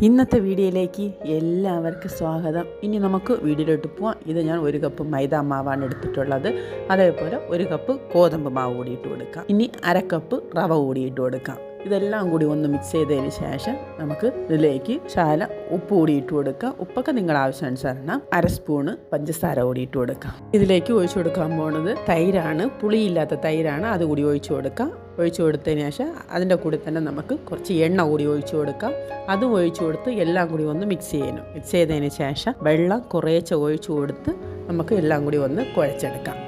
ഇന്നത്തെ വീഡിയോയിലേക്ക് എല്ലാവർക്കും സ്വാഗതം. ഇനി നമുക്ക് വീഡിയോയിലോട്ട് പോവാം. ഇത് ഞാൻ ഒരു കപ്പ് മൈദ മാവാണ് എടുത്തിട്ടുള്ളത്. അതേപോലെ ഒരു കപ്പ് ഗോതമ്പ് മാവ് കൂടി കൊടുക്കാം. ഇനി അര കപ്പ് റവ കൂടി കൊടുക്കാം. ഇതെല്ലാം കൂടി ഒന്ന് മിക്സ് ചെയ്തതിന് ശേഷം നമുക്ക് ഇതിലേക്ക് ശാല ഉപ്പ് കൂടി ഇട്ട് കൊടുക്കുക ഉപ്പൊക്കെ നിങ്ങളുടെ ആവശ്യാനുസരണം അര സ്പൂണ് പഞ്ചസാര കൂടി ഇട്ട് കൊടുക്കാം. ഇതിലേക്ക് ഒഴിച്ചു കൊടുക്കാൻ പോണത് തൈരാണ്. പുളിയില്ലാത്ത തൈരാണ്. അതുകൂടി ഒഴിച്ചു കൊടുക്കാം. ഒഴിച്ചു കൊടുത്തതിന് ശേഷം അതിന്റെ കൂടെ തന്നെ നമുക്ക് കുറച്ച് എണ്ണ കൂടി ഒഴിച്ചു കൊടുക്കാം. അതും ഒഴിച്ചു കൊടുത്ത് എല്ലാം കൂടി ഒന്ന് മിക്സ് ചെയ്യണം. മിക്സ് ചെയ്തതിന് ശേഷം വെള്ളം കുറേശ്ശെ ഒഴിച്ചു കൊടുത്ത് നമുക്ക് എല്ലാം കൂടി ഒന്ന് കുഴച്ചെടുക്കാം.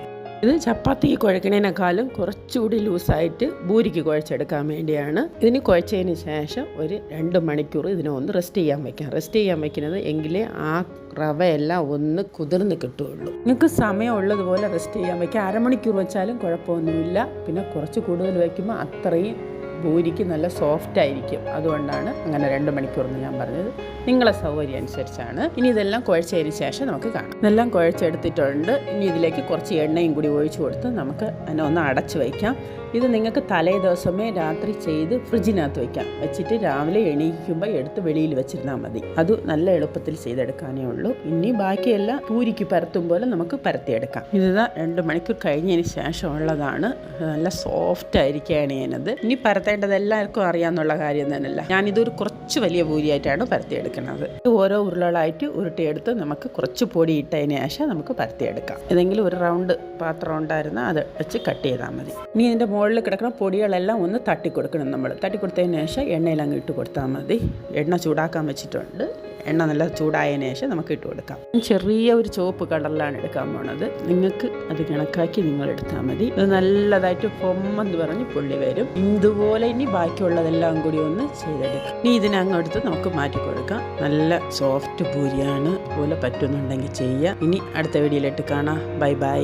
ഇത് ചപ്പാത്തി കുഴക്കണേനേക്കാളും കുറച്ചുകൂടി ലൂസായിട്ട് ബൂരിക്ക് കുഴച്ചെടുക്കാൻ വേണ്ടിയാണ്. ഇതിന് കുഴച്ചതിന് ശേഷം ഒരു രണ്ട് മണിക്കൂർ ഇതിനെ ഒന്ന് റെസ്റ്റ് ചെയ്യാൻ വയ്ക്കാം റെസ്റ്റ് ചെയ്യാൻ വയ്ക്കുന്നത് എങ്കിലേ ആ റവയെല്ലാം ഒന്ന് കുതിർന്ന് കിട്ടുകയുള്ളൂ. നിങ്ങൾക്ക് സമയമുള്ളതുപോലെ റെസ്റ്റ് ചെയ്യാൻ വയ്ക്കാം അരമണിക്കൂർ വെച്ചാലും കുഴപ്പമൊന്നുമില്ല. പിന്നെ കുറച്ച് കൂടുതൽ വയ്ക്കുമ്പോൾ അത്രയും പൂരിക്ക് നല്ല സോഫ്റ്റ് ആയിരിക്കും. അതുകൊണ്ടാണ് അങ്ങനെ രണ്ട് മണിക്കൂർ ഞാൻ പറഞ്ഞത്. നിങ്ങളെ സൗകര്യം അനുസരിച്ചാണ്. ഇനി ഇതെല്ലാം കുഴച്ചതിന് ശേഷം നമുക്ക് കാണാം. ഇതെല്ലാം കുഴച്ചെടുത്തിട്ടുണ്ട്. ഇനി ഇതിലേക്ക് കുറച്ച് എണ്ണയും കൂടി ഒഴിച്ചു കൊടുത്ത് നമുക്ക് അതിനെ ഒന്ന് അടച്ചു വയ്ക്കാം. ഇത് നിങ്ങൾക്ക് തലേ ദിവസമേ രാത്രി ചെയ്ത് ഫ്രിഡ്ജിനകത്ത് വയ്ക്കാം. വെച്ചിട്ട് രാവിലെ എണീക്കുമ്പോൾ എടുത്ത് വെളിയിൽ വെച്ചിരുന്നാൽ മതി. അത് നല്ല എളുപ്പത്തിൽ ചെയ്തെടുക്കാനേ ഉള്ളൂ. ഇനി ബാക്കിയെല്ലാം പൂരിക്ക് പരത്തും പോലെ നമുക്ക് പരത്തിയെടുക്കാം. ഇതാ രണ്ട് മണിക്കൂർ കഴിഞ്ഞതിന് ശേഷമുള്ളതാണ്. നല്ല സോഫ്റ്റ് ആയിരിക്കുകയാണ് ഞാനത്. ഇനി പരത്തേണ്ടത് എല്ലാവർക്കും അറിയാമെന്നുള്ള കാര്യം തന്നെയല്ല. ഞാനിതൊരു കുറച്ച് വലിയ പൂരിയായിട്ടാണ് പരത്തിയെടുക്കുന്നത്. ഓരോ ഉരുളകളായിട്ട് ഉരുട്ടിയെടുത്ത് നമുക്ക് കുറച്ച് പൊടി ഇട്ടതിന് ശേഷം നമുക്ക് പരത്തിയെടുക്കാം. ഏതെങ്കിലും ഒരു റൗണ്ട് പാത്രം ഉണ്ടായിരുന്ന അത് വെച്ച് കട്ട് ചെയ്താൽ മതി. ഇനി ഇതിന്റെ മുകളിൽ കിടക്കുന്ന പൊടികളെല്ലാം ഒന്ന് തട്ടി കൊടുക്കണം നമ്മൾ തട്ടി കൊടുത്തതിന് ശേഷം എണ്ണയിൽ അങ്ങ് ഇട്ട് കൊടുത്താൽ മതി. എണ്ണ ചൂടാക്കാൻ വെച്ചിട്ടുണ്ട്. എണ്ണ നല്ല ചൂടായതിനു ശേഷം നമുക്ക് ഇട്ട് കൊടുക്കാം. ചെറിയ ഒരു ചുവപ്പ് കളറിലാണ് എടുക്കാൻ പോണത്. നിങ്ങൾക്ക് അത് കണക്കാക്കി നിങ്ങൾ എടുത്താൽ മതി. ഇത് നല്ലതായിട്ട് പൊമ്മെന്ന് പറഞ്ഞ് പുള്ളി വരും. ഇതുപോലെ ഇനി ബാക്കിയുള്ളതെല്ലാം കൂടി ഒന്ന് ചെയ്തെടുക്കാം. ഇനി ഇതിനങ്ങെടുത്ത് നമുക്ക് മാറ്റി കൊടുക്കാം. നല്ല സോഫ്റ്റ് പൂരിയാണ്. അതുപോലെ പറ്റുന്നുണ്ടെങ്കിൽ ചെയ്യാം. ഇനി അടുത്ത വീഡിയോയിലിട്ട് കാണാം. Bye bye.